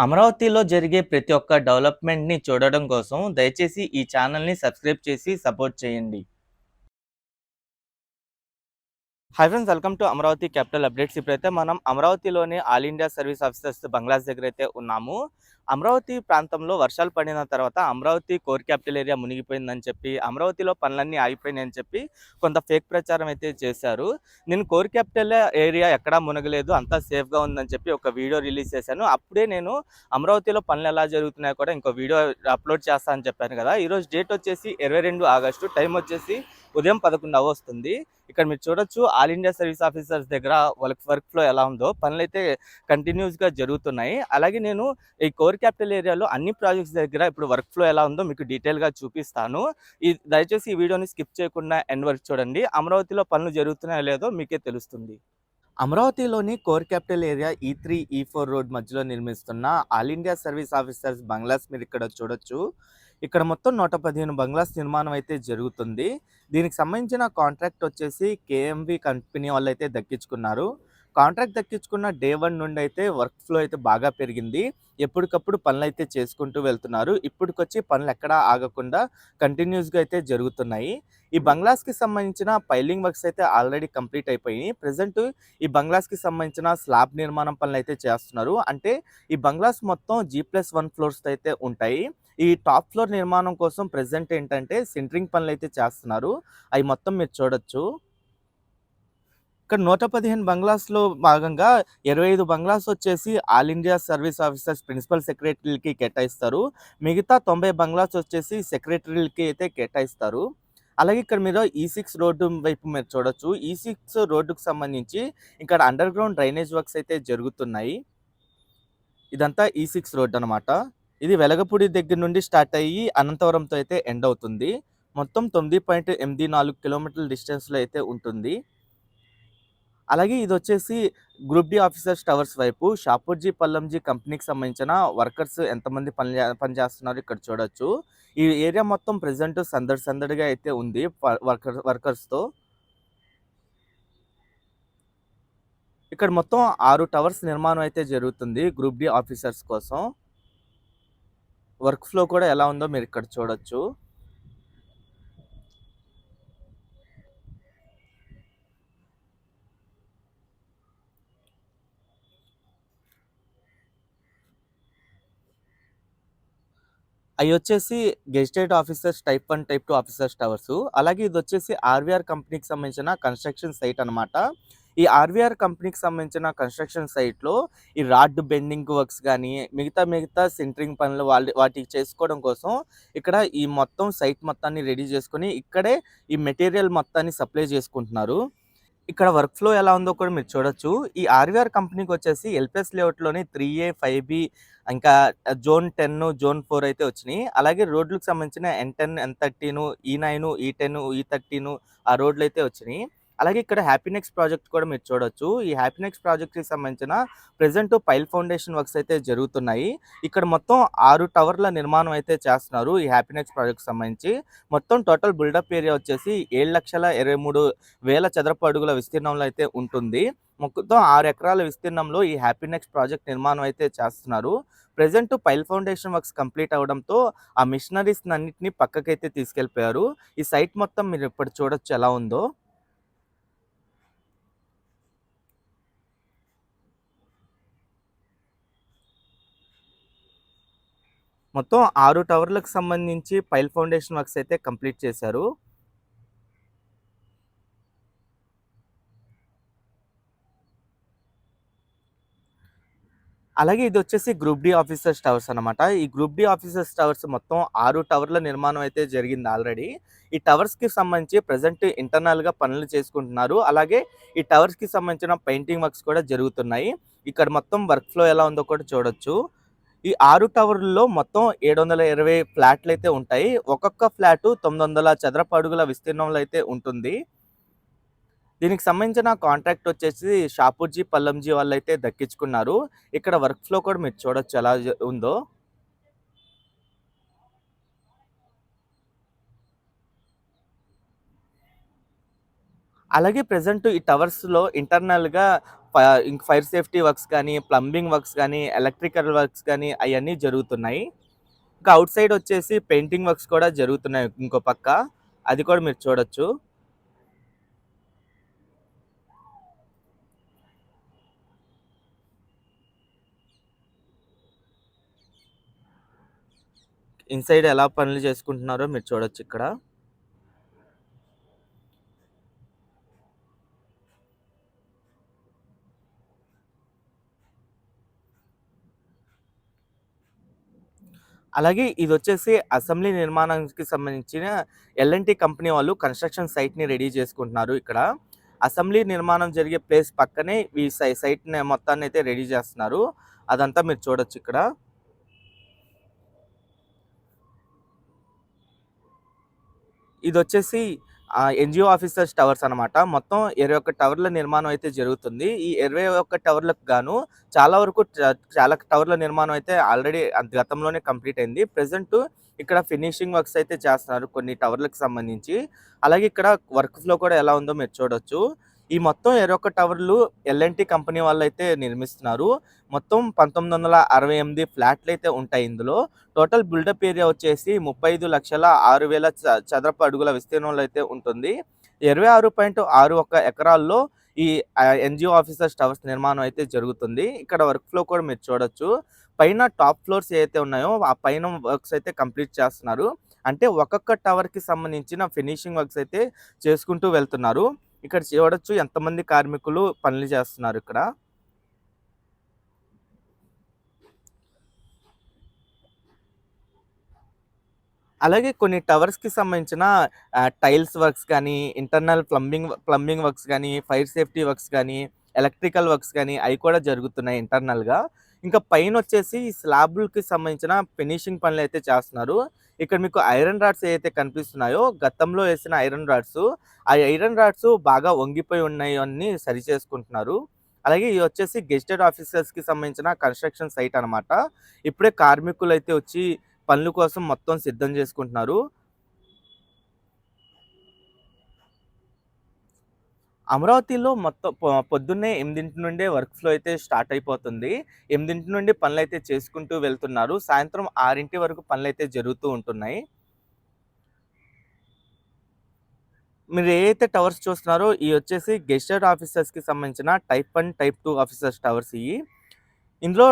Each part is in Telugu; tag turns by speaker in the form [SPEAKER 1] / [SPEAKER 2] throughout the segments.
[SPEAKER 1] అమరావతిలో జరిగే ప్రతి ఒక్క డెవలప్మెంట్‌ని చూడడం కోసం దయచేసి ఈ ఛానల్‌ని సబ్స్క్రైబ్ చేసి సపోర్ట్ చేయండి. Hi friends welcome to Amaravati capital updates. ఇప్పుడైతే మనం అమరావతిలోని all India service officers bungalows దగ్గర అయితే ఉన్నాము. అమరావతి ప్రాంతంలో వర్షాలు పడిన తర్వాత అమరావతి కోర్ క్యాపిటల్ ఏరియా మునిగిపోయిందని చెప్పి, అమరావతిలో పనులన్నీ ఆగిపోయినాయని చెప్పి కొంత ఫేక్ ప్రచారం అయితే చేశారు. నేను కోర్ క్యాపిటల్ ఏరియా ఎక్కడా మునగలేదు అంతా సేఫ్‌గా ఉందని చెప్పి ఒక వీడియో రిలీజ్ చేశాను. అప్పుడే నేను అమరావతిలో పనులు ఎలా జరుగుతున్నాయో కూడా ఇంకో వీడియో అప్లోడ్ చేస్తా అని చెప్పాను కదా! ఈరోజు డేట్ వచ్చేసి 22 ఆగస్టు టైం వచ్చేసి ఉదయం పదకొండు వస్తుంది ఇక్కడ మీరు చూడొచ్చు ఆల్ ఇండియా సర్వీస్ ఆఫీసర్స్ దగ్గర వర్క్ వర్క్ ఫ్లో ఎలా ఉందో పనులైతే కంటిన్యూస్‌గా జరుగుతున్నాయి. అలాగే నేను ఈ కోర్ క్యాపిటల్ ఏరియాలో అన్ని ప్రాజెక్ట్స్ దగ్గర ఇప్పుడు వర్క్ ఫ్లో ఎలా ఉందో మీకు డీటెయిల్‌గా చూపిస్తాను. ఈ దయచేసి ఈ వీడియోని స్కిప్ చేయకుండా ఎండ్ వరకు చూడండి. అమరావతిలో పనులు జరుగుతున్నాయో లేదో మీకే తెలుస్తుంది. అమరావతిలోని కోర్ క్యాపిటల్ ఏరియా e ఈ3, ఈ4 e రోడ్ మధ్యలో నిర్మిస్తున్న all India service officers bungalows మీరు ఇక్కడ చూడొచ్చు. ఇక్కడ మొత్తం 115 బంగ్లాస్ నిర్మాణం అయితే జరుగుతుంది. దీనికి సంబంధించిన కాంట్రాక్ట్ వచ్చేసి కేఎంవి కంపెనీ వాళ్ళైతే దక్కించుకున్నారు. కాంట్రాక్ట్ దక్కించుకున్న డే వన్ నుండి అయితే వర్క్ ఫ్లో అయితే బాగా పెరిగింది. ఎప్పటికప్పుడు పనులైతే చేసుకుంటూ వెళ్తున్నారు. ఇప్పటికొచ్చి పనులు ఎక్కడా ఆగకుండా కంటిన్యూస్‌గా అయితే జరుగుతున్నాయి. ఈ బంగ్లాస్‌కి సంబంధించిన పైలింగ్ వర్క్స్ అయితే ఆల్రెడీ కంప్లీట్ అయిపోయినాయి. ప్రజెంట్ ఈ బంగ్లాస్‌కి సంబంధించిన స్లాబ్ నిర్మాణం పనులు అయితే చేస్తున్నారు. అంటే ఈ బంగ్లాస్ మొత్తం జీ ప్లస్ వన్ ఫ్లోర్స్‌తో అయితే ఉంటాయి. ఈ టాప్ ఫ్లోర్ నిర్మాణం కోసం ప్రజెంట్ ఏంటంటే సెంట్రింగ్ అయితే చేస్తున్నారు. అవి మొత్తం మీరు చూడొచ్చు. ఇక్కడ 115 బంగ్లాస్‌లో భాగంగా 25 బంగ్లాస్ వచ్చేసి all India service officers principal సెక్రటరీలకి కేటాయిస్తారు. మిగతా 90 బంగ్లాస్ వచ్చేసి సెక్రటరీలకి అయితే కేటాయిస్తారు. అలాగే ఇక్కడ మీరు e ఈ సిక్స్ రోడ్డు వైపు మీరు చూడొచ్చు. E ఈ సిక్స్ రోడ్డుకు సంబంధించి ఇక్కడ అండర్ గ్రౌండ్ డ్రైనేజ్ వర్క్స్ అయితే జరుగుతున్నాయి. ఇదంతా e ఈ సిక్స్ రోడ్ అనమాట. ఇది వెలగపూడి దగ్గర నుండి స్టార్ట్ అయ్యి అనంతవరంతో అయితే ఎండ్ అవుతుంది. మొత్తం 9.84 కిలోమీటర్ల డిస్టెన్స్‌లో అయితే ఉంటుంది. అలాగే ఇది వచ్చేసి గ్రూప్ డి ఆఫీసర్స్ టవర్స్ వైపు షాపూర్జీ పల్లంజీ కంపెనీకి సంబంధించిన వర్కర్స్ ఎంతమంది పని జే పని చేస్తున్నారో ఇక్కడ చూడొచ్చు. ఈ ఏరియా మొత్తం ప్రజెంట్ సందడి సందడిగా అయితే ఉంది వర్కర్ వర్కర్స్‌తో. ఇక్కడ మొత్తం ఆరు టవర్స్ నిర్మాణం అయితే జరుగుతుంది గ్రూప్ డి ఆఫీసర్స్ కోసం. వర్క్ ఫ్లో కూడా ఎలా ఉందో మీరు ఇక్కడ చూడొచ్చు. అవి వచ్చేసి gazetted officers type one type two officers towers అలాగే ఇది వచ్చేసి ఆర్‌వీఆర్ కంపెనీకి సంబంధించిన కన్‌స్ట్రక్షన్ సైట్ అనమాట. ఈ ఆర్‌వీఆర్ కంపెనీకి సంబంధించిన కన్‌స్ట్రక్షన్ సైట్‌లో ఈ రాడ్ బెండింగ్ వర్క్స్ కానీ మిగతా మిగతా సెంట్రింగ్ పనులు వాళ్ళు వాటికి చేసుకోవడం కోసం ఇక్కడ ఈ మొత్తం సైట్ మొత్తాన్ని రెడీ చేసుకొని ఇక్కడే ఈ మెటీరియల్ మొత్తాన్ని సప్లై చేసుకుంటున్నారు. ఇక్కడ వర్క్ ఫ్లో ఎలా ఉందో కూడా మీరు చూడొచ్చు. ఈ ఆర్‌వీఆర్ కంపెనీకి వచ్చేసి ఎల్‌పిఎస్ లేఅవుట్‌లోని 3ఏ, 5బీ ఇంకా జోన్ 10, జోన్ ఫోర్ అయితే వచ్చినాయి. అలాగే రోడ్లకు సంబంధించిన ఎన్10, ఎన్13, ఈ9, ఈ10, ఈ13 ఆ రోడ్లయితే వచ్చినాయి. అలాగే ఇక్కడ హ్యాపీనెక్స్ ప్రాజెక్ట్ కూడా మీరు చూడొచ్చు. ఈ హ్యాపీనెక్స్ ప్రాజెక్ట్‌కి సంబంధించిన ప్రెజెంట్ పైల్ ఫౌండేషన్ వర్క్స్ అయితే జరుగుతున్నాయి. ఇక్కడ మొత్తం ఆరు టవర్ల నిర్మాణం అయితే చేస్తున్నారు. ఈ హ్యాపీనెక్స్ ప్రాజెక్ట్ సంబంధించి. మొత్తం టోటల్ బిల్డప్ ఏరియా వచ్చేసి 7,23,000 చదరపు అడుగుల విస్తీర్ణంలో అయితే ఉంటుంది. మొత్తం ఆరు ఎకరాల విస్తీర్ణంలో ఈ హ్యాపీనెక్స్ ప్రాజెక్ట్ నిర్మాణం అయితే చేస్తున్నారు. Present pile foundation works complete అవ్వడంతో ఆ మిషనరీస్‌నన్నిటిని పక్కకైతే తీసుకెళ్ళిపోయారు. ఈ సైట్ మొత్తం మీరు ఇప్పుడు చూడొచ్చు ఎలా ఉందో. మొత్తం ఆరు టవర్లకు సంబంధించి పైల్ ఫౌండేషన్ వర్క్స్ అయితే కంప్లీట్ చేశారు. అలాగే ఇది వచ్చేసి గ్రూప్ డి ఆఫీసర్స్ టవర్స్ అనమాట. ఈ గ్రూప్ డి ఆఫీసర్స్ టవర్స్ మొత్తం ఆరు టవర్ల నిర్మాణం అయితే జరిగింది ఆల్రెడీ. ఈ టవర్స్‌కి సంబంధించి ప్రజెంట్ ఇంటర్నల్‌గా పనులు చేసుకుంటున్నారు. అలాగే ఈ టవర్స్‌కి సంబంధించిన పెయింటింగ్ వర్క్స్ కూడా జరుగుతున్నాయి. ఇక్కడ మొత్తం వర్క్ ఫ్లో ఎలా ఉందో కూడా చూడొచ్చు. ఈ ఆరు టవర్లలో మొత్తం ఏడు వందల ఇరవై ఫ్లాట్లు అయితే ఉంటాయి. ఒక్కొక్క ఫ్లాట్ తొమ్మిది వందల చదరపు అడుగుల విస్తీర్ణంలో అయితే ఉంటుంది. దీనికి సంబంధించిన కాంట్రాక్ట్ వచ్చేసి షాపూర్జీ పల్లంజీ వాళ్ళైతే దక్కించుకున్నారు. ఇక్కడ వర్క్ ఫ్లో కూడా మీరు చూడొచ్చు ఎలా ఉందో. అలాగే ప్రజెంట్ ఈ టవర్స్‌లో ఇంటర్నల్‌గా ఇంక ఫైర్ సేఫ్టీ వర్క్స్ కానీ, ప్లంబింగ్ వర్క్స్ కానీ, ఎలక్ట్రికల్ వర్క్స్ కానీ అవన్నీ జరుగుతున్నాయి. ఇంకా అవుట్ సైడ్ వచ్చేసి పెయింటింగ్ వర్క్స్ కూడా జరుగుతున్నాయి ఇంకో పక్క. అది కూడా మీరు చూడొచ్చు. ఇన్‌సైడ్ ఎలా పనులు చేసుకుంటున్నారో మీరు చూడొచ్చు ఇక్కడ అలాగే ఇది వచ్చేసి అసెంబ్లీ నిర్మాణానికి సంబంధించిన ఎల్ఎన్టీ కంపెనీ వాళ్ళు కన్‌స్ట్రక్షన్ సైట్‌ని రెడీ చేసుకుంటున్నారు ఇక్కడ. అసెంబ్లీ నిర్మాణం జరిగే ప్లేస్ పక్కనే ఈ సై సైట్‌ని మొత్తాన్నయితే రెడీ చేస్తున్నారు. అదంతా మీరు చూడొచ్చు ఇక్కడ ఇది వచ్చేసి ఎన్జిఓ ఆఫీసర్స్ టవర్స్ అనమాట. మొత్తం 21 టవర్ల నిర్మాణం అయితే జరుగుతుంది. ఈ 21 టవర్లకు గాను చాలా వరకు చాలా టవర్ల నిర్మాణం అయితే ఆల్రెడీ గతంలోనే కంప్లీట్ అయింది. ప్రజెంట్ ఇక్కడ ఫినిషింగ్ వర్క్స్ అయితే చేస్తున్నారు కొన్ని టవర్లకు సంబంధించి. అలాగే ఇక్కడ వర్క్ ఫ్లో కూడా ఎలా ఉందో మీరు చూడొచ్చు. ఈ మొత్తం 21 టవర్లు ఎల్ఎన్టీ కంపెనీ వాళ్ళైతే నిర్మిస్తున్నారు. మొత్తం పంతొమ్మిది వందల అరవై ఎనిమిది ఫ్లాట్లు అయితే ఉంటాయి ఇందులో. టోటల్ బిల్డప్ ఏరియా వచ్చేసి 35,06,000 చ చదరపు అడుగుల విస్తీర్ణంలో అయితే ఉంటుంది. 26.61 ఎకరాల్లో ఈ ఎన్జిఓ ఆఫీసర్స్ టవర్స్ నిర్మాణం అయితే జరుగుతుంది. ఇక్కడ వర్క్ ఫ్లో కూడా మీరు చూడొచ్చు. పైన టాప్ ఫ్లోర్స్ ఏవైతే ఉన్నాయో ఆ పైన వర్క్స్ అయితే కంప్లీట్ చేస్తున్నారు. అంటే ఒక్కొక్క టవర్‌కి సంబంధించిన ఫినిషింగ్ వర్క్స్ అయితే చేసుకుంటూ వెళ్తున్నారు. ఇక్కడ చూడొచ్చు ఎంతమంది కార్మికులు పనులు చేస్తున్నారు ఇక్కడ. అలాగే కొన్ని టవర్స్‌కి సంబంధించిన టైల్స్ వర్క్స్ కానీ, ఇంటర్నల్ ప్లంబింగ్ ప్లంబింగ్ వర్క్స్ కానీ ఫైర్ సేఫ్టీ వర్క్స్ కానీ ఎలక్ట్రికల్ వర్క్స్ కానీ అవి కూడా జరుగుతున్నాయి ఇంటర్నల్‌గా. ఇంకా పైన వచ్చేసి స్లాబులకి సంబంధించిన ఫినిషింగ్ పనులు అయితే చేస్తున్నారు. ఇక్కడ మీకు ఐరన్ రాడ్స్ ఏవైతే కనిపిస్తున్నాయో గతంలో వేసిన ఐరన్ రాడ్స్ ఆ ఐరన్ రాడ్స్ బాగా వంగిపోయి ఉన్నాయన్నీ సరి చేసుకుంటున్నారు. అలాగే ఇది వచ్చేసి గెజిటెడ్ ఆఫీసర్స్‌కి సంబంధించిన కన్‌స్ట్రక్షన్ సైట్ అనమాట. ఇప్పుడే కార్మికులైతే వచ్చి పనుల కోసం మొత్తం సిద్ధం చేసుకుంటున్నారు. అమరావతిలో మొత్తం పొ పొద్దున్నే ఎనిమిదింటి నుండే వర్క్ ఫ్లో అయితే స్టార్ట్ అయిపోతుంది. ఎనిమిదింటి నుండి పనులైతే చేసుకుంటూ వెళ్తున్నారు. సాయంత్రం ఆరింటి వరకు పనులైతే జరుగుతూ ఉంటున్నాయి. మీరు ఏదైతే టవర్స్ చూస్తున్నారో ఇవి వచ్చేసి గెస్టర్ ఆఫీసర్స్‌కి సంబంధించిన type one type two officers towers ఇవి ఇందులో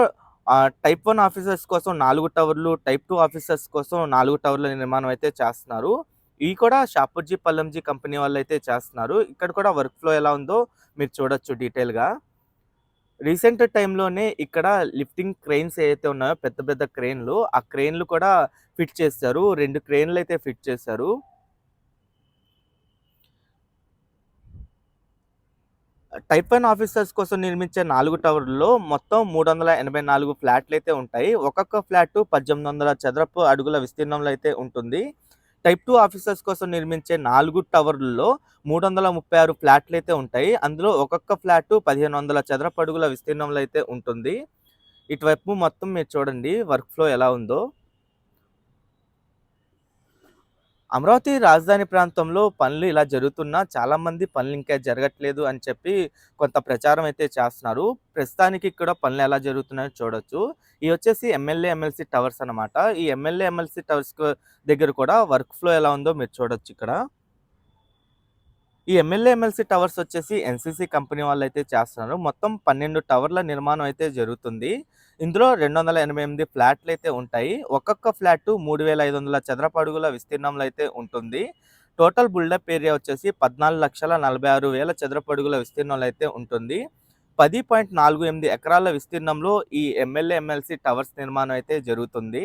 [SPEAKER 1] టైప్ వన్ ఆఫీసర్స్ కోసం నాలుగు టవర్లు, టైప్ టూ ఆఫీసర్స్ కోసం నాలుగు టవర్ల నిర్మాణం అయితే చేస్తున్నారు. ఇవి కూడా షాపూర్జీ పల్లంజీ కంపెనీ వాళ్ళు అయితే చేస్తున్నారు. ఇక్కడ కూడా వర్క్ ఫ్లో ఎలా ఉందో మీరు చూడొచ్చు డీటెయిల్‌గా. రీసెంట్ టైంలోనే ఇక్కడ లిఫ్టింగ్ క్రెయిన్స్ ఏవైతే ఉన్నాయో పెద్ద పెద్ద క్రేన్‌లు, ఆ క్రేన్‌లు కూడా ఫిట్ చేశారు. 2 క్రేన్‌లయితే ఫిట్ చేశారు. టైప్ 1 ఆఫీసర్స్ కోసం నిర్మించే నాలుగు టవర్లలో మొత్తం మూడు వందల ఎనభై నాలుగు ఫ్లాట్లు అయితే ఉంటాయి. ఒక్కొక్క ఫ్లాట్ పద్దెనిమిది వందల చదరపు అడుగుల విస్తీర్ణంలో అయితే ఉంటుంది. టైప్ టూ ఆఫీసర్స్ కోసం నిర్మించే నాలుగు టవర్లలో మూడు వందల ముప్పై ఆరు ఫ్లాట్లు అయితే ఉంటాయి. అందులో ఒక్కొక్క ఫ్లాటు 1500 చదరపు అడుగుల విస్తీర్ణంలో అయితే ఉంటుంది. ఇటువైపు మొత్తం మీరు చూడండి వర్క్ ఫ్లో ఎలా ఉందో. అమరావతి రాజధాని ప్రాంతంలో పనులు ఇలా జరుగుతున్నా చాలామంది పనులు ఇంకా జరగట్లేదు అని చెప్పి కొంత ప్రచారం అయితే చేస్తున్నారు. ప్రస్తుతానికి ఇక్కడ పనులు ఎలా జరుగుతున్నాయో చూడొచ్చు. ఇవి వచ్చేసి ఎమ్మెల్యే, ఎమ్మెల్సీ టవర్స్ అనమాట. ఈ ఎమ్మెల్యే, ఎమ్మెల్సీ టవర్స్ దగ్గర కూడా వర్క్ ఫ్లో ఎలా ఉందో మీరు చూడొచ్చు ఇక్కడ ఈ ఎమ్మెల్యే, ఎమ్మెల్సీ టవర్స్ వచ్చేసి ఎన్‌సీసీ కంపెనీ వాళ్ళు అయితే చేస్తున్నారు. మొత్తం 12 టవర్ల నిర్మాణం అయితే జరుగుతుంది. ఇందులో రెండు వందల ఎనభై ఎనిమిది ఫ్లాట్లు అయితే ఉంటాయి. ఒక్కొక్క ఫ్లాటు 3500 చదరపు అడుగుల విస్తీర్ణంలో అయితే ఉంటుంది. టోటల్ బిల్డప్ ఏరియా వచ్చేసి 14,46,000 చదరపు అడుగుల విస్తీర్ణంలో అయితే ఉంటుంది. 10.48 ఎకరాల విస్తీర్ణంలో ఈ ఎమ్మెల్యే, ఎమ్మెల్సీ టవర్స్ నిర్మాణం అయితే జరుగుతుంది.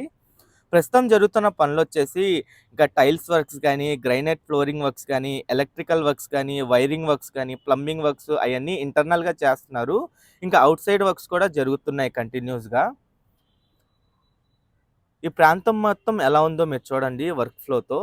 [SPEAKER 1] ప్రస్తుతం జరుగుతున్న పనులు వచ్చేసి ఇంకా టైల్స్ వర్క్స్ కానీ గ్రైనైట్ ఫ్లోరింగ్ వర్క్స్ కానీ ఎలక్ట్రికల్ వర్క్స్ కానీ వైరింగ్ వర్క్స్ కానీ ప్లంబింగ్ వర్క్స్ అవన్నీ ఇంటర్నల్‌గా చేస్తున్నారు. ఇంకా అవుట్ సైడ్ వర్క్స్ కూడా జరుగుతున్నాయి కంటిన్యూస్‌గా. ఈ ప్రాంతం మొత్తం ఎలా ఉందో మీరు చూడండి వర్క్ ఫ్లోతో.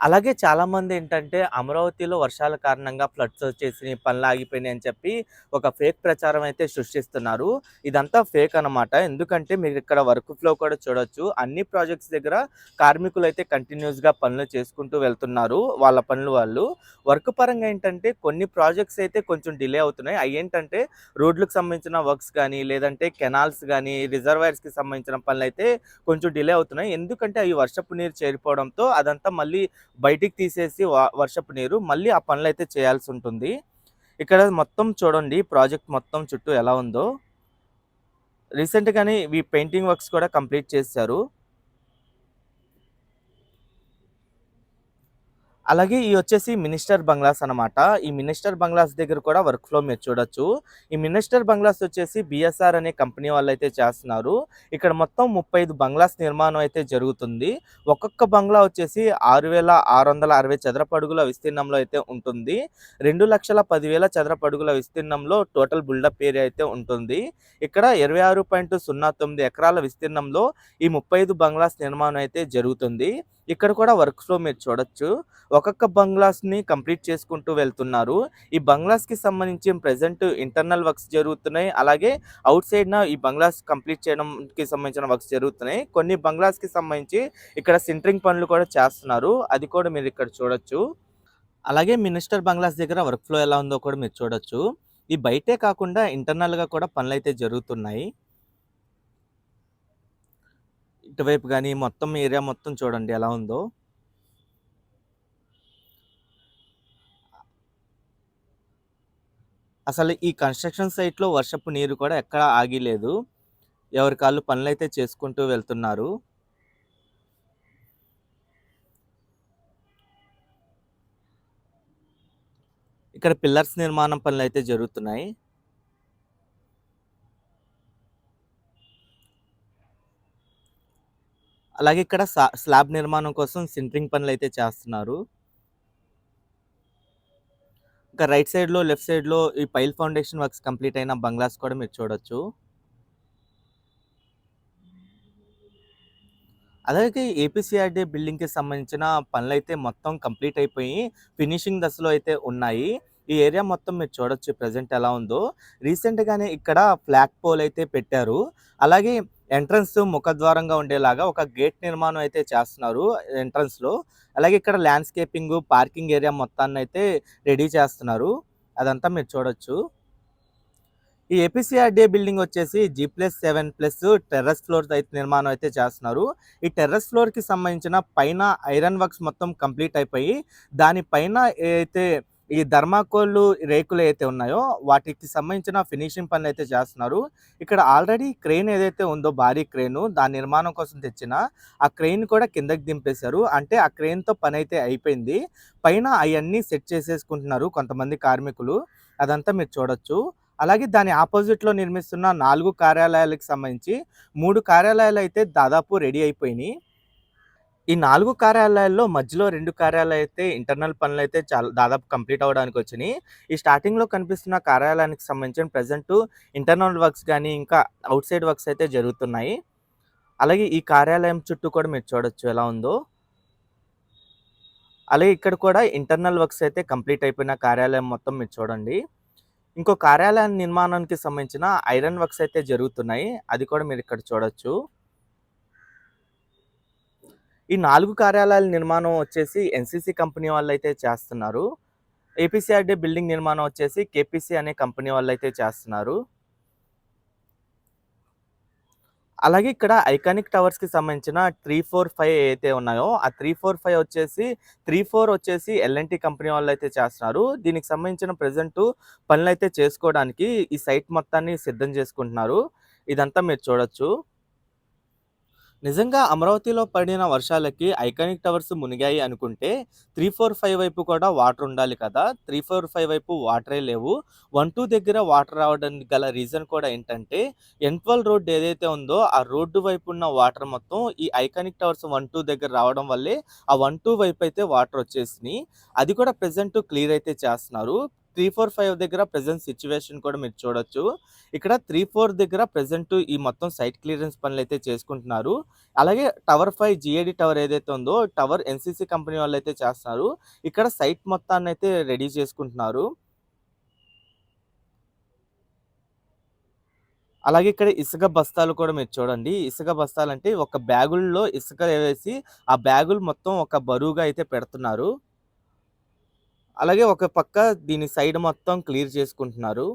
[SPEAKER 1] అలాగే చాలామంది ఏంటంటే అమరావతిలో వర్షాల కారణంగా ఫ్లడ్స్ వచ్చేసినాయి, పనులు ఆగిపోయినాయి అని చెప్పి ఒక ఫేక్ ప్రచారం అయితే సృష్టిస్తున్నారు. ఇదంతా ఫేక్ అనమాట. ఎందుకంటే మీరు ఇక్కడ వర్క్ ఫ్లో కూడా చూడొచ్చు. అన్ని ప్రాజెక్ట్స్ దగ్గర కార్మికులైతే కంటిన్యూస్‌గా పనులు చేసుకుంటూ వెళ్తున్నారు. వాళ్ళ పనులు వాళ్ళు. వర్క్ పరంగా ఏంటంటే కొన్ని ప్రాజెక్ట్స్ అయితే కొంచెం డిలే అవుతున్నాయి. అవి ఏంటంటే రోడ్లకు సంబంధించిన వర్క్స్ కానీ లేదంటే కెనాల్స్ కానీ రిజర్వాయర్స్‌కి సంబంధించిన పనులైతే కొంచెం డిలే అవుతున్నాయి. ఎందుకంటే అవి వర్షపు నీరు చేరిపోవడంతో అదంతా మళ్ళీ బయటికి తీసేసి వ వర్షపు నీరు మళ్ళీ ఆ పనులైతే చేయాల్సి ఉంటుంది. ఇక్కడ మొత్తం చూడండి ప్రాజెక్ట్ మొత్తం చుట్టూ ఎలా ఉందో. రీసెంట్‌గానే ఈ పెయింటింగ్ వర్క్స్ కూడా కంప్లీట్ చేశారు అలాగే ఈ వచ్చేసి మినిస్టర్ బంగ్లాస్ అనమాట. ఈ మినిస్టర్ బంగ్లాస్ దగ్గర కూడా వర్క్ ఫ్లో మీరు చూడొచ్చు. ఈ మినిస్టర్ బంగ్లాస్ వచ్చేసి బీఎస్ఆర్ అనే కంపెనీ వాళ్ళైతే చేస్తున్నారు. ఇక్కడ మొత్తం 35 బంగ్లాస్ నిర్మాణం అయితే జరుగుతుంది. ఒక్కొక్క బంగ్లా వచ్చేసి 6,660 చదరపు అడుగుల విస్తీర్ణంలో అయితే ఉంటుంది. రెండు లక్షల పదివేల చదరపడుగుల విస్తీర్ణంలో టోటల్ బిల్డప్ ఏరియా అయితే ఉంటుంది. ఇక్కడ 26.09 ఎకరాల విస్తీర్ణంలో ఈ 35 బంగ్లాస్ నిర్మాణం అయితే జరుగుతుంది. ఇక్కడ కూడా వర్క్ ఫ్లో మీరు చూడొచ్చు. ఒక్కొక్క బంగ్లాస్‌ని కంప్లీట్ చేసుకుంటూ వెళ్తున్నారు. ఈ బంగ్లాస్‌కి సంబంధించి ప్రెజెంట్ ఇంటర్నల్ వర్క్స్ జరుగుతున్నాయి. అలాగే అవుట్ సైడ్‌న ఈ బంగ్లాస్ కంప్లీట్ చేయడంకి సంబంధించిన వర్క్స్ జరుగుతున్నాయి. కొన్ని బంగ్లాస్‌కి సంబంధించి ఇక్కడ సెంట్రింగ్ పనులు కూడా చేస్తున్నారు. అది కూడా మీరు ఇక్కడ చూడొచ్చు. అలాగే మినిస్టర్ బంగ్లాస్ దగ్గర వర్క్ ఫ్లో ఎలా ఉందో కూడా మీరు చూడొచ్చు. ఈ బయటే కాకుండా ఇంటర్నల్‌గా కూడా పనులైతే జరుగుతున్నాయి. ఇటువైపు కానీ మొత్తం ఏరియా మొత్తం చూడండి ఎలా ఉందో. అసలు ఈ కన్‌స్ట్రక్షన్ సైట్‌లో వర్షపు నీరు కూడా ఎక్కడ ఆగలేదు ఎవరి కాళ్ళు పనులు పనులైతే చేసుకుంటూ వెళ్తున్నారు. ఇక్కడ పిల్లర్స్ నిర్మాణం పనులు అయితే జరుగుతున్నాయి. అలాగే ఇక్కడ స్లాబ్ నిర్మాణం కోసం సింట్రింగ్ పనులు అయితే చేస్తున్నారు. ఇంకా రైట్ సైడ్‌లో, లెఫ్ట్ సైడ్‌లో ఈ పైల్ ఫౌండేషన్ వర్క్స్ కంప్లీట్ అయిన బంగ్లాస్ కూడా మీరు చూడొచ్చు. అలాగే ఏపీసీఆర్‌డీ బిల్డింగ్‌కి సంబంధించిన పనులైతే మొత్తం కంప్లీట్ అయిపోయి ఫినిషింగ్ దశలో అయితే ఉన్నాయి. ఈ ఏరియా మొత్తం మీరు చూడొచ్చు ప్రజెంట్ ఎలా ఉందో. రీసెంట్‌గానే ఇక్కడ ఫ్లాగ్ పోల్ అయితే పెట్టారు. అలాగే ఎంట్రన్స్ ముఖద్వారంగా ఉండేలాగా ఒక గేట్ నిర్మాణం అయితే చేస్తున్నారు ఎంట్రన్స్‌లో. అలాగే ఇక్కడ ల్యాండ్‌స్కేపింగు, పార్కింగ్ ఏరియా మొత్తాన్ని అయితే రెడీ చేస్తున్నారు. అదంతా మీరు చూడొచ్చు. ఈ ఏపీసీఆర్డీఏ బిల్డింగ్ వచ్చేసి G plus seven plus terrace floor అయితే నిర్మాణం అయితే చేస్తున్నారు. ఈ టెర్రస్ ఫ్లోర్‌కి సంబంధించిన పైన ఐరన్ వర్క్స్ మొత్తం కంప్లీట్ అయిపోయి దానిపైన అయితే ఈ ధర్మాకోళ్ళు రేకులు అయితే ఉన్నాయో వాటికి సంబంధించిన ఫినిషింగ్ పనులైతే చేస్తున్నారు. ఇక్కడ ఆల్రెడీ క్రేన్ ఏదైతే ఉందో భారీ క్రేను దాని నిర్మాణం కోసం తెచ్చిన ఆ క్రెయిన్ కూడా కిందకి దింపేశారు. అంటే ఆ క్రేయిన్తో పని అయితే అయిపోయింది. పైన అవన్నీ సెట్ చేసేసుకుంటున్నారు కొంతమంది కార్మికులు. అదంతా మీరు చూడొచ్చు. అలాగే దాని ఆపోజిట్లో నిర్మిస్తున్న నాలుగు కార్యాలయాలకు సంబంధించి మూడు కార్యాలయాలు అయితే దాదాపు రెడీ అయిపోయినాయి. ఈ నాలుగు కార్యాలయాల్లో మధ్యలో రెండు కార్యాలయాలు అయితే ఇంటర్నల్ పనులైతే చాలా దాదాపు కంప్లీట్ అవ్వడానికి వచ్చినాయి. ఈ స్టార్టింగ్‌లో కనిపిస్తున్న కార్యాలయానికి సంబంధించిన ప్రజెంట్ ఇంటర్నల్ వర్క్స్ కానీ ఇంకా అవుట్ సైడ్ వర్క్స్ అయితే జరుగుతున్నాయి. అలాగే ఈ కార్యాలయం చుట్టూ కూడా మీరు చూడొచ్చు ఎలా ఉందో. అలాగే ఇక్కడ కూడా ఇంటర్నల్ వర్క్స్ అయితే కంప్లీట్ అయిపోయిన కార్యాలయం మొత్తం మీరు చూడండి. ఇంకో కార్యాలయం నిర్మాణానికి సంబంధించిన ఐరన్ వర్క్స్ అయితే జరుగుతున్నాయి. అది కూడా మీరు ఇక్కడ చూడొచ్చు. ఈ నాలుగు కార్యాలయాల నిర్మాణం వచ్చేసి ఎన్‌సీసీ కంపెనీ వాళ్ళు అయితే చేస్తున్నారు. ఏపీసీఆర్‌డీ బిల్డింగ్ నిర్మాణం వచ్చేసి కేపీసీ అనే కంపెనీ వాళ్ళైతే చేస్తున్నారు. అలాగే ఇక్కడ ఐకానిక్ టవర్స్‌కి సంబంధించిన 3, 4, 5 ఏవైతే ఉన్నాయో ఆ 3, 4, 5 వచ్చేసి 3, 4 వచ్చేసి ఎల్ఎన్టీ కంపెనీ వాళ్ళు అయితే చేస్తున్నారు. దీనికి సంబంధించిన ప్రెజెంట్ పనులైతే చేసుకోవడానికి ఈ సైట్ మొత్తాన్ని సిద్ధం చేసుకుంటున్నారు. ఇదంతా మీరు చూడొచ్చు. నిజంగా అమరావతిలో పడిన వర్షాలకి ఐకానిక్ టవర్స్ మునిగాయి అనుకుంటే 3, 4, 5 వైపు కూడా వాటర్ ఉండాలి కదా! 3, 4, 5 వైపు వాటరే లేవు. 1, 2 దగ్గర వాటర్ రావడానికి గల రీజన్ కూడా ఏంటంటే ఎన్12 రోడ్ ఏదైతే ఉందో ఆ రోడ్డు వైపు ఉన్న వాటర్ మొత్తం ఈ ఐకానిక్ టవర్స్ 1, 2 దగ్గర రావడం వల్లే ఆ 1, 2 వైపు అయితే వాటర్ వచ్చేసినాయి. అది కూడా ప్రెజెంట్ క్లియర్ అయితే చేస్తున్నారు. త్రీ ఫోర్ ఫైవ్ దగ్గర ప్రజెంట్ సిచ్యువేషన్ కూడా మీరు చూడొచ్చు. ఇక్కడ త్రీ ఫోర్ దగ్గర ప్రజెంట్ ఈ మొత్తం సైట్ క్లియరెన్స్ పనులు అయితే చేసుకుంటున్నారు. అలాగే టవర్ ఫైవ్ జిఏడి టవర్ ఏదైతే ఉందో టవర్ ఎన్సీసీ కంపెనీ వాళ్ళు అయితే చేస్తున్నారు. ఇక్కడ సైట్ మొత్తాన్ని అయితే రెడీ చేసుకుంటున్నారు. అలాగే ఇక్కడ ఇసుక బస్తాలు కూడా మీరు చూడండి. ఇసుక బస్తాలు అంటే ఒక బ్యాగుల్లో ఇసుక వేసి ఆ బ్యాగులు మొత్తం ఒక బరువుగా అయితే పెడుతున్నారు. అలాగే ఒక పక్క దీని సైడ్ మొత్తం క్లియర్ చేసుకుంటున్నారు.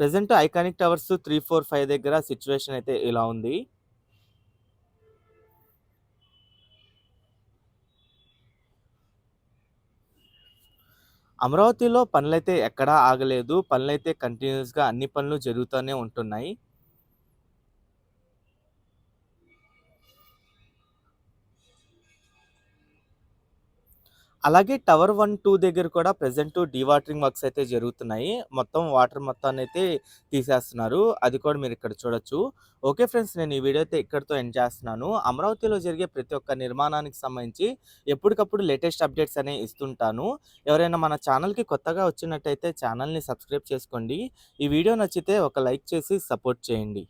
[SPEAKER 1] Present iconic towers three four five దగ్గర సిచ్యువేషన్ అయితే ఇలా ఉంది. అమరావతిలో పనులైతే ఎక్కడా ఆగలేదు. పనులైతే కంటిన్యూస్గా అన్ని పనులు జరుగుతూనే ఉంటున్నాయి. అలాగే టవర్ వన్ టూ దగ్గర కూడా ప్రజెంట్ డీవాటరింగ్ వర్క్స్ అయితే జరుగుతున్నాయి. మొత్తం వాటర్ మొత్తాన్ని అయితే తీసేస్తున్నారు. అది కూడా మీరు ఇక్కడ చూడొచ్చు. ఓకే ఫ్రెండ్స్ నేను ఈ వీడియో అయితే ఇక్కడితో ఎండ్ చేస్తున్నాను. అమరావతిలో జరిగే ప్రతి ఒక్క నిర్మాణానికి సంబంధించి ఎప్పటికప్పుడు లేటెస్ట్ అప్డేట్స్ అనేవి ఇస్తుంటాను. ఎవరైనా మన ఛానల్కి కొత్తగా వచ్చినట్టయితే ఛానల్ని సబ్స్క్రైబ్ చేసుకోండి. ఈ వీడియో నచ్చితే ఒక లైక్ చేసి సపోర్ట్ చేయండి.